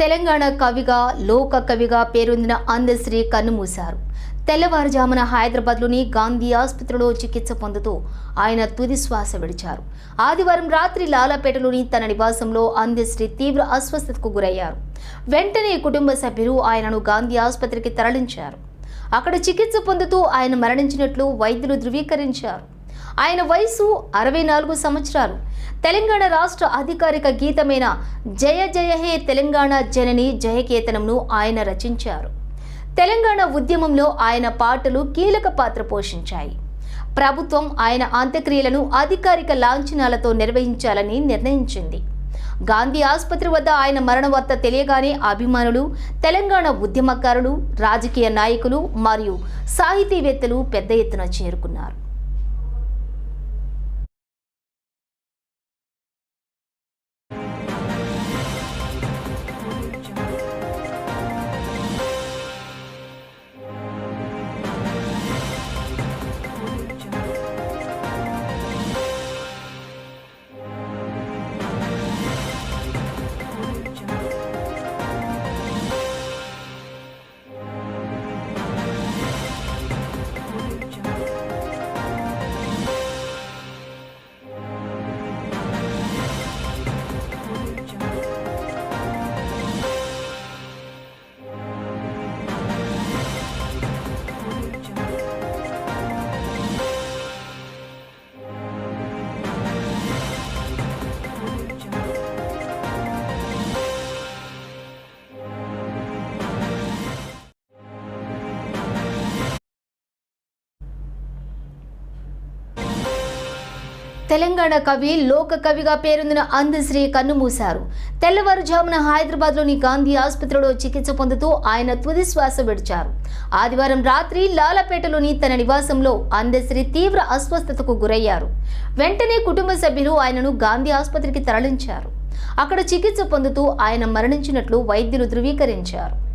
తెలంగాణ కవిగా లోక కవిగా పేరొందిన అందశ్రీ కన్నుమూశారు. తెల్లవారుజామున హైదరాబాద్లోని గాంధీ ఆసుపత్రిలో చికిత్స పొందుతూ ఆయన తుది శ్వాస విడిచారు. ఆదివారం రాత్రి లాలాపేటలోని తన నివాసంలో అందశ్రీ తీవ్ర అస్వస్థతకు గురయ్యారు. వెంటనే కుటుంబ సభ్యులు ఆయనను గాంధీ ఆసుపత్రికి తరలించారు. అక్కడ చికిత్స పొందుతూ ఆయన మరణించినట్లు వైద్యులు ధృవీకరించారు. ఆయన వయసు అరవై నాలుగు సంవత్సరాలు. తెలంగాణ రాష్ట్ర అధికారిక గీతమైన జయ జయ హే తెలంగాణ జనని జయకేతనంను ఆయన రచించారు. తెలంగాణ ఉద్యమంలో ఆయన పాటలు కీలక పాత్ర పోషించాయి. ప్రభుత్వం ఆయన అంత్యక్రియలను అధికారిక లాంఛనాలతో నిర్వహించాలని నిర్ణయించింది. గాంధీ ఆసుపత్రి వద్ద ఆయన మరణ వార్త తెలియగానే అభిమానులు తెలంగాణ ఉద్యమకారులు రాజకీయ నాయకులు మరియు సాహితీవేత్తలు పెద్ద ఎత్తున చేరుకున్నారు. తెలంగాణ కవి లోక కవిగా పేరొందిన అందశ్రీ కన్నుమూశారు. తెల్లవారుజామున హైదరాబాద్లోని గాంధీ ఆసుపత్రిలో చికిత్స పొందుతూ ఆయన తుది శ్వాస విడిచారు. ఆదివారం రాత్రి లాలపేటలోని తన నివాసంలో అందశ్రీ తీవ్ర అస్వస్థతకు గురయ్యారు. వెంటనే కుటుంబ సభ్యులు ఆయనను గాంధీ ఆసుపత్రికి తరలించారు. అక్కడ చికిత్స పొందుతూ ఆయన మరణించినట్లు వైద్యులు ధృవీకరించారు.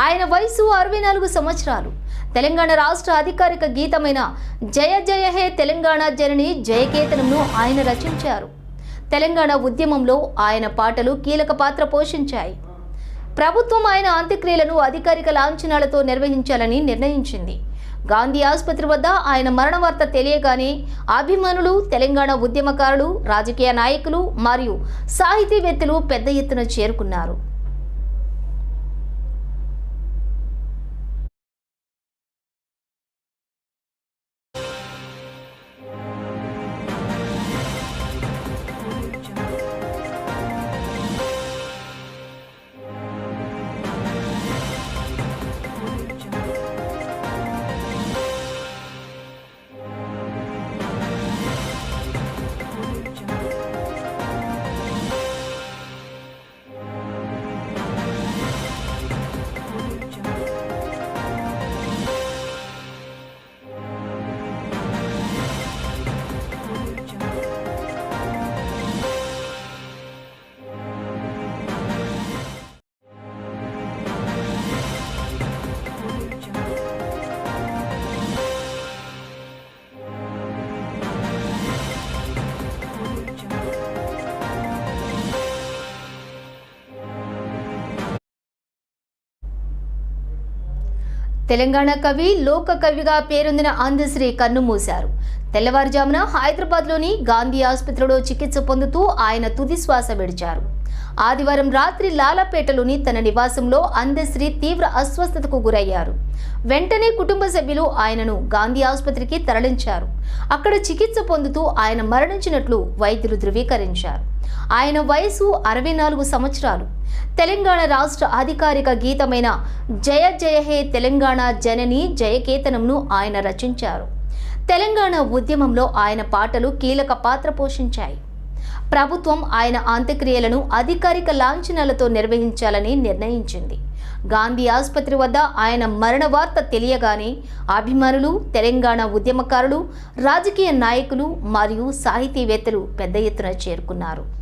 ఆయన వయసు అరవై నాలుగు సంవత్సరాలు. తెలంగాణ రాష్ట్ర అధికారిక గీతమైన జయ జయ హే తెలంగాణ జనని జయకేతనంను ఆయన రచించారు. తెలంగాణ ఉద్యమంలో ఆయన పాటలు కీలక పాత్ర పోషించాయి. ప్రభుత్వం ఆయన అంత్యక్రియలను అధికారిక లాంఛనాలతో నిర్వహించాలని నిర్ణయించింది. గాంధీ ఆసుపత్రి వద్ద ఆయన మరణ వార్త తెలియగానే అభిమానులు తెలంగాణ ఉద్యమకారులు రాజకీయ నాయకులు మరియు సాహితీవేత్తలు పెద్ద ఎత్తున చేరుకున్నారు. తెలంగాణ కవి లోక కవిగా పేరొందిన అందశ్రీ కన్నుమూశారు. తెల్లవారుజామున హైదరాబాద్లోని గాంధీ ఆసుపత్రిలో చికిత్స పొందుతూ ఆయన తుది శ్వాస విడిచారు. ఆదివారం రాత్రి లాలాపేటలోని తన నివాసంలో అందశ్రీ తీవ్ర అస్వస్థతకు గురయ్యారు. వెంటనే కుటుంబ సభ్యులు ఆయనను గాంధీ ఆసుపత్రికి తరలించారు. అక్కడ చికిత్స పొందుతూ ఆయన మరణించినట్లు వైద్యులు ధృవీకరించారు. ఆయన వయసు అరవై నాలుగు సంవత్సరాలు. తెలంగాణ రాష్ట్ర అధికారిక గీతమైన జయ జయ హే తెలంగాణ జనని జయకేతనంను ఆయన రచించారు. తెలంగాణ ఉద్యమంలో ఆయన పాటలు కీలక పాత్ర పోషించాయి. ప్రభుత్వం ఆయన అంత్యక్రియలను అధికారిక లాంఛనాలతో నిర్వహించాలని నిర్ణయించింది. గాంధీ ఆసుపత్రి వద్ద ఆయన మరణ వార్త తెలియగానే అభిమానులు తెలంగాణ ఉద్యమకారులు రాజకీయ నాయకులు మరియు సాహితీవేత్తలు పెద్ద ఎత్తున చేరుకున్నారు.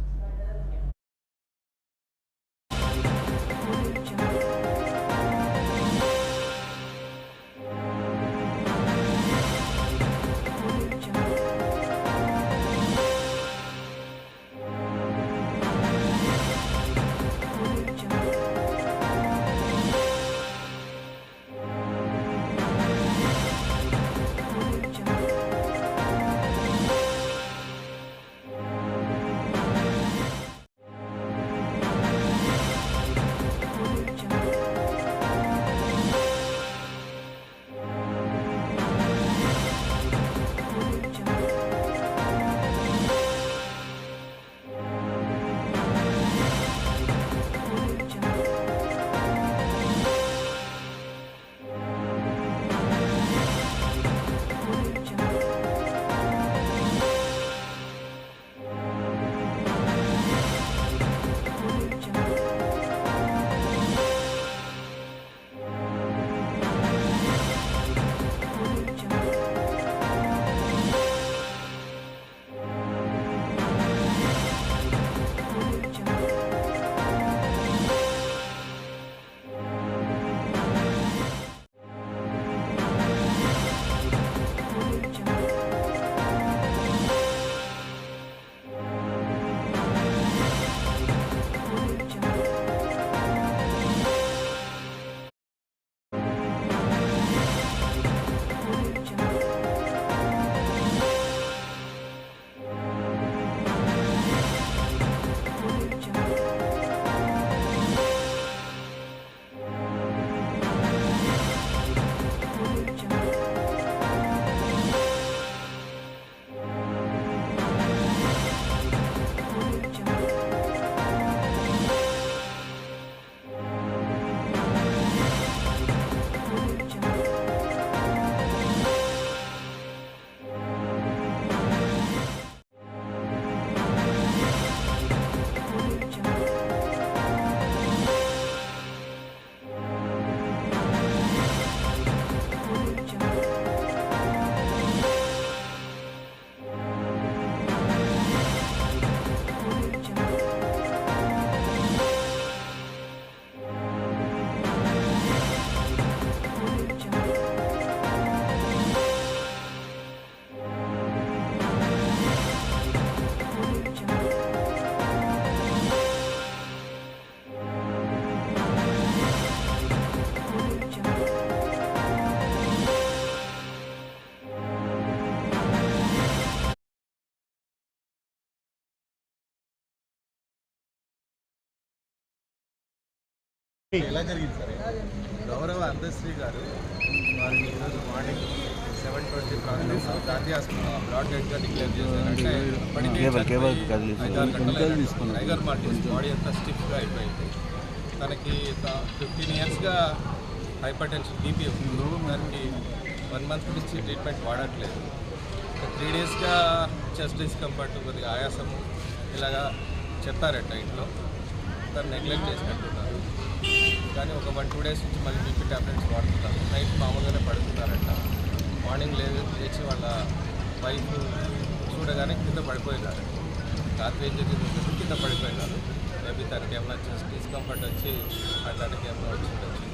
ఎలా జరిగింది సార్ గౌరవ అందశ్రీ గారు వారిని ఈరోజు మార్నింగ్ సెవెన్ ట్వంటీ ప్రాంతంలో గాంధీ హాస్పిటల్ బ్లాడ్ డెడ్గా డిక్లేర్ చేశారు అంటే ఇప్పటికే కేబుల్, కేబుల్ చనిపోయి కదిలిస్తుంది. ఐదారు గంటలు కెమికల్ అయినట్టు. తీసుకున్నారు. టైగర్ మార్టిన్స్ బాడీ అంతా స్టిఫ్గా అయిపోయింది తనకి ఫిఫ్టీన్ ఇయర్స్గా హైపర్ టెన్షన్ బీపీ ఉంది దానికి వన్ మంత్ నుంచి ట్రీట్మెంట్ వాడట్లేదు త్రీ డేస్గా చెస్ట్ డిస్కంఫర్ట్ కొద్దిగా ఆయాసము ఇలాగా చెప్పారట ఇంట్లో తను నెగ్లెక్ట్ చేసినట్టున్నారు కానీ ఒక వన్ టూ డేస్ నుంచి మళ్ళీ బీపీ టాబ్లెట్స్ వాడుతున్నారు నైట్ మామూలుగానే పడుతున్నారంట మార్నింగ్ లేదు లేచి వాళ్ళ వైఫ్ చూడగానే కింద పడిపోయినారు. రాత్రి ఏం జరిగిందో కింద పడిపోయినారు. మేబీ తనకి ఏమైనా చెస్ట్ డిస్కంఫర్ట్ వచ్చి అట్లాంటికి ఏమైనా వచ్చి ఉండొచ్చు.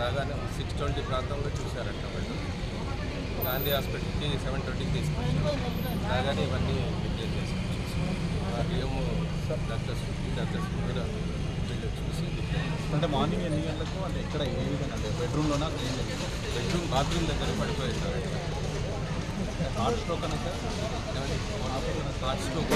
రాగానే సిక్స్ ట్వంటీ ప్రాంతంలో చూశారంట వాళ్ళు. గాంధీ హాస్పిటల్కి సెవెన్ ట్వంటీకి తీసుకొచ్చారు. రాగానే ఇవన్నీ డిక్లేర్ చేసి డిఎం డాక్టర్స్ డాక్టర్స్ మీరు వీళ్ళు చూసి డిక్లేర్ అంటే మార్నింగ్ ఎన్ని గంటలకు? అంటే ఎక్కడ ఏ విధంగా? అంటే బెడ్రూమ్లోనా? ఏం జరిగింది బెడ్రూమ్ బాత్రూమ్ దగ్గర పడిపోయింటారంట హార్ట్ స్ట్రోక్ అనే హార్ట్ స్ట్రోక్.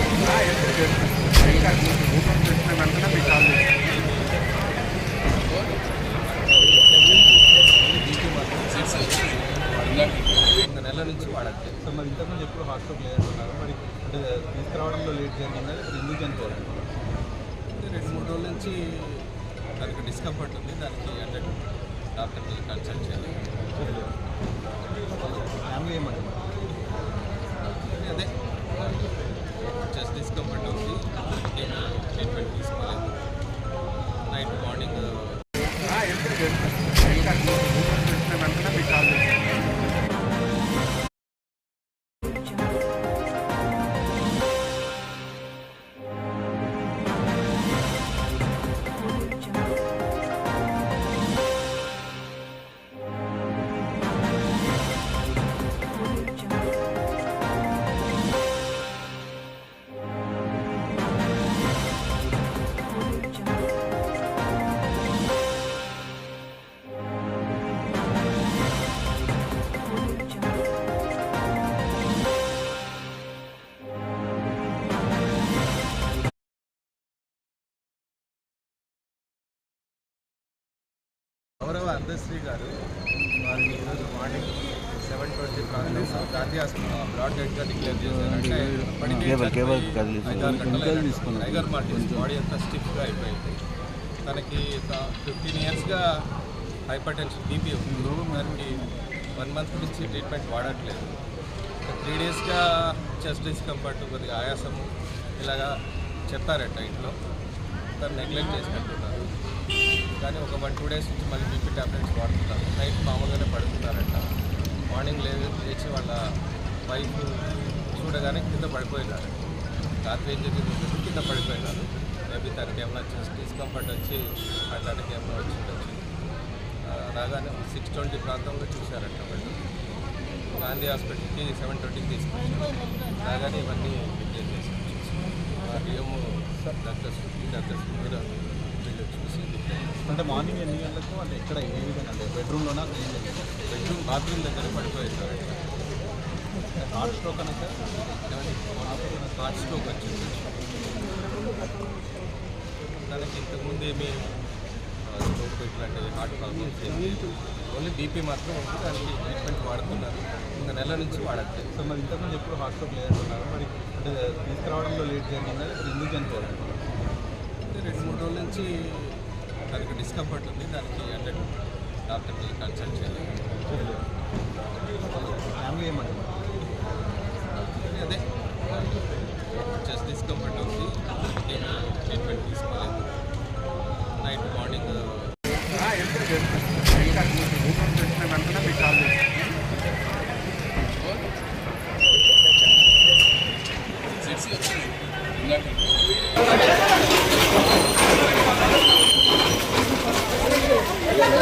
అందశ్రీ గారు వారిని ఈరోజు మార్నింగ్ సెవెన్ ట్వంటీ ప్రాంతంలో గాంధీ హాస్పిటల్ బ్లాడ్ డెడ్గా డిక్లేర్ చేశారు. అంటే ఇప్పటికే కేబుల్, కేబుల్ చనిపోయి కదిలిస్తుంది. ఐదారు గంటలు కెమికల్ అయినట్టు. తీసుకున్నారు. టైగర్ మార్టిన్స్ బాడీ అంతా స్టిఫ్గా అయిపోయింది. తనకి ఫిఫ్టీన్ ఇయర్స్గా హైపర్ టెన్షన్ బీపీ ఉంది. దానికి వన్ మంత్ నుంచి ట్రీట్మెంట్ వాడట్లేదు. త్రీ డేస్గా చెస్ట్ డిస్కంఫర్ట్ కొద్దిగా ఆయాసము ఇలాగా చెప్పారట ఇంట్లో. తను నెగ్లెక్ట్ చేసినట్టున్నారు. కానీ ఒక వన్ టూ డేస్ నుంచి మళ్ళీ బీపీ ట్యాబ్లెట్స్ వాడుతున్నారు నైట్ మామూలుగానే పడుతున్నారంట మార్నింగ్ లేదు లేచి వాళ్ళ వైఫ్ చూడగానే కింద పడిపోయినారు. రాత్రి ఏం జరిగింది కింద పడిపోయినారు. మేబీ తనకి ఏమైనా చెస్ట్ డిస్కంఫర్ట్ వచ్చి అట్లాంటికి ఏమైనా వచ్చిండొచ్చు రాగానే సిక్స్ ట్వంటీ ప్రాంతంలో చూశారంట వాళ్ళు. గాంధీ హాస్పిటల్కి సెవెన్ ట్వంటీకి తీసుకొచ్చారు. రాగానే ఇవన్నీ విజయ్ చేసి డిఎం డాక్టర్స్ డాక్టర్స్ మీరు వీళ్ళు చూసి డిక్లేర్ చేశారు అంటే మార్నింగ్ ఎన్ని గంటలకు అంటే ఎక్కడ ఏ విధంగా? అంటే బెడ్రూమ్లోనా బెడ్రూమ్? బాత్రూమ్ దగ్గర పడిపోయింటారంట హార్ట్ స్ట్రోక్ అనే సార్? హార్ట్ స్ట్రోక్ వచ్చింది. దానికి ఇంతకుముందు ఏమి స్ట్రోక్ ఇట్లాంటివి హార్ట్ ప్రాబ్లమ్స్ ఏమి ఓన్లీ బీపీ మాత్రం ఉంది. దానికి ట్రీట్మెంట్ వాడుతున్నారు. ఇంకా నెల నుంచి వాడట్లేదు. సో మరి ఇంతకుముందు ఎప్పుడు హార్ట్ స్ట్రోక్ లేదంటున్నారు మరి అంటే తీసుకురావడంలో లేట్ జరిగిందా? ఎందుకు చనిపోయారు ఇది రెండు మూడు రోజుల నుంచి దానికి డిస్కంఫర్ట్ ఉంది దానికి అంటే డాక్టర్ని కన్సల్ట్ చేయాలి. అదే చెస్ట్ డిస్కంఫర్ట్ ఉంది ట్రీట్మెంట్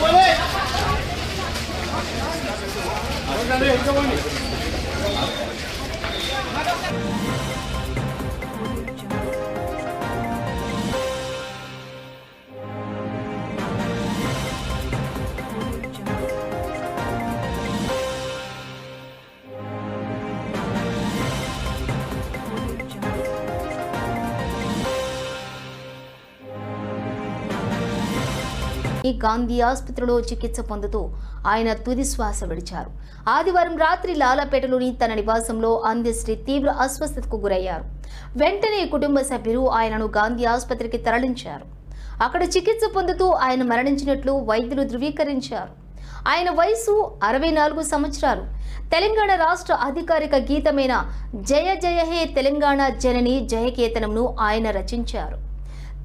બોલે గాంధీ ఆసుపత్రిలో చికిత్స పొందుతూ ఆయన తుది శ్వాస విడిచారు. ఆదివారం రాత్రి లాలాపేటలోని తన నివాసంలో అందశ్రీ తీవ్ర అస్వస్థతకు గురయ్యారు. వెంటనే కుటుంబ సభ్యులు ఆయనను గాంధీ ఆసుపత్రికి తరలించారు. అక్కడ చికిత్స పొందుతూ ఆయన మరణించినట్లు వైద్యులు ధృవీకరించారు. ఆయన వయసు అరవై నాలుగు సంవత్సరాలు. తెలంగాణ రాష్ట్ర అధికారిక గీతమైన జయ జయ హే తెలంగాణ జనని జయకేతనంను ఆయన రచించారు.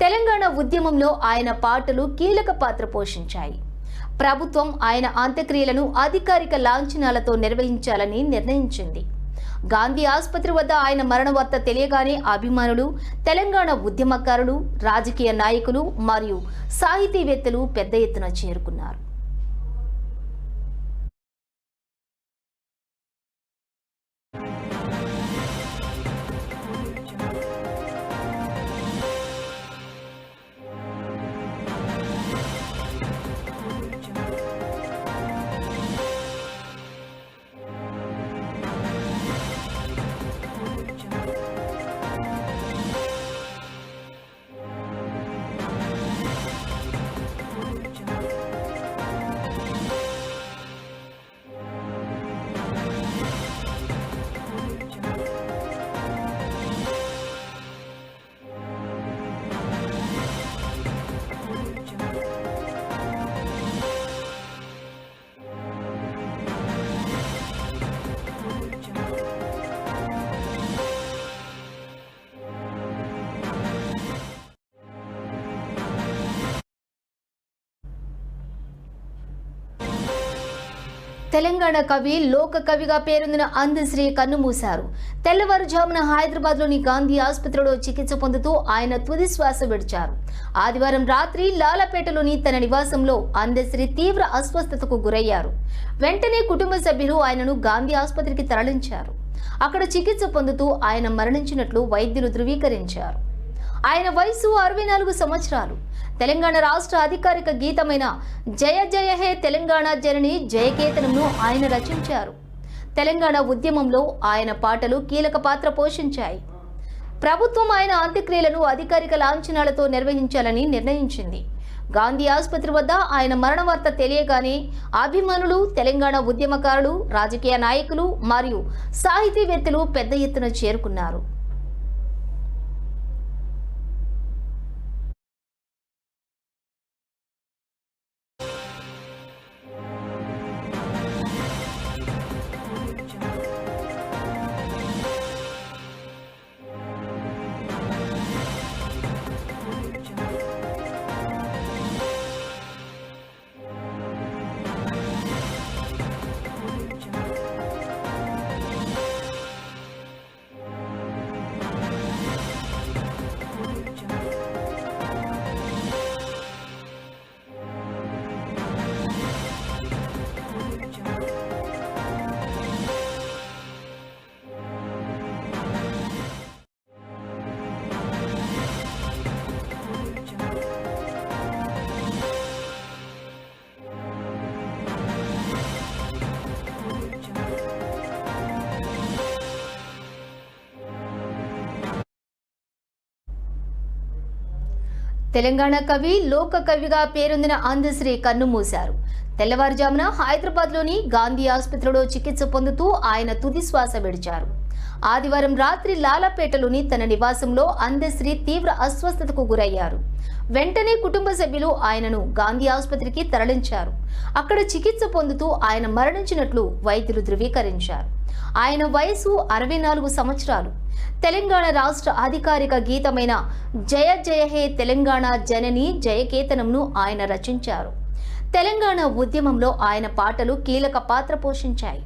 తెలంగాణ ఉద్యమంలో ఆయన పాటలు కీలక పాత్ర పోషించాయి. ప్రభుత్వం ఆయన అంత్యక్రియలను అధికారిక లాంఛనాలతో నిర్వహించాలని నిర్ణయించింది. గాంధీ ఆసుపత్రి వద్ద ఆయన మరణ వార్త తెలియగానే అభిమానులు తెలంగాణ ఉద్యమకారులు రాజకీయ నాయకులు మరియు సాహితీవేత్తలు పెద్ద ఎత్తున చేరుకున్నారు. తెలంగాణ కవి లోక కవిగా పేరొందిన అందశ్రీ కన్నుమూశారు. తెల్లవారుజామున హైదరాబాద్లోని గాంధీ ఆసుపత్రిలో చికిత్స పొందుతూ ఆయన తుది శ్వాస విడిచారు. ఆదివారం రాత్రి లాలపేటలోని తన నివాసంలో అందశ్రీ తీవ్ర అస్వస్థతకు గురయ్యారు. వెంటనే కుటుంబ సభ్యులు ఆయనను గాంధీ ఆసుపత్రికి తరలించారు. అక్కడ చికిత్స పొందుతూ ఆయన మరణించినట్లు వైద్యులు ధృవీకరించారు. ఆయన వయసు అరవై నాలుగు సంవత్సరాలు. తెలంగాణ రాష్ట్ర అధికారిక గీతమైన జయ జయ హే తెలంగాణ జనని జయకేతనంను ఆయన రచించారు. తెలంగాణ ఉద్యమంలో ఆయన పాటలు కీలక పాత్ర పోషించాయి. ప్రభుత్వం ఆయన అంత్యక్రియలను అధికారిక లాంఛనాలతో నిర్వహించాలని నిర్ణయించింది. గాంధీ ఆసుపత్రి వద్ద ఆయన మరణ వార్త తెలియగానే అభిమానులు తెలంగాణ ఉద్యమకారులు రాజకీయ నాయకులు మరియు సాహితీవేత్తలు పెద్ద ఎత్తున చేరుకున్నారు. తెలంగాణ కవి లోక కవిగా పేరొందిన అందశ్రీ కన్నుమూశారు. తెల్లవారుజామున హైదరాబాద్లోని గాంధీ ఆసుపత్రిలో చికిత్స పొందుతూ ఆయన తుది శ్వాస విడిచారు. ఆదివారం రాత్రి లాలాపేటలోని తన నివాసంలో అందశ్రీ తీవ్ర అస్వస్థతకు గురయ్యారు. వెంటనే కుటుంబ సభ్యులు ఆయనను గాంధీ ఆసుపత్రికి తరలించారు. అక్కడ చికిత్స పొందుతూ ఆయన మరణించినట్లు వైద్యులు ధృవీకరించారు. ఆయన వయసు అరవై నాలుగు సంవత్సరాలు. తెలంగాణ రాష్ట్ర అధికారిక గీతమైన జయ జయ హే తెలంగాణ జనని జయకేతనంను ఆయన రచించారు. తెలంగాణ ఉద్యమంలో ఆయన పాటలు కీలక పాత్ర పోషించాయి.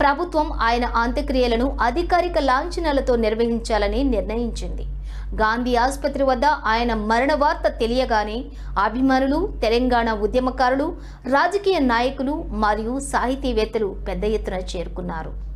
ప్రభుత్వం ఆయన అంత్యక్రియలను అధికారిక లాంఛనాలతో నిర్వహించాలని నిర్ణయించింది. గాంధీ ఆసుపత్రి వద్ద ఆయన మరణ వార్త తెలియగానే అభిమానులు తెలంగాణ ఉద్యమకారులు రాజకీయ నాయకులు మరియు సాహితీవేత్తలు పెద్ద ఎత్తున చేరుకున్నారు.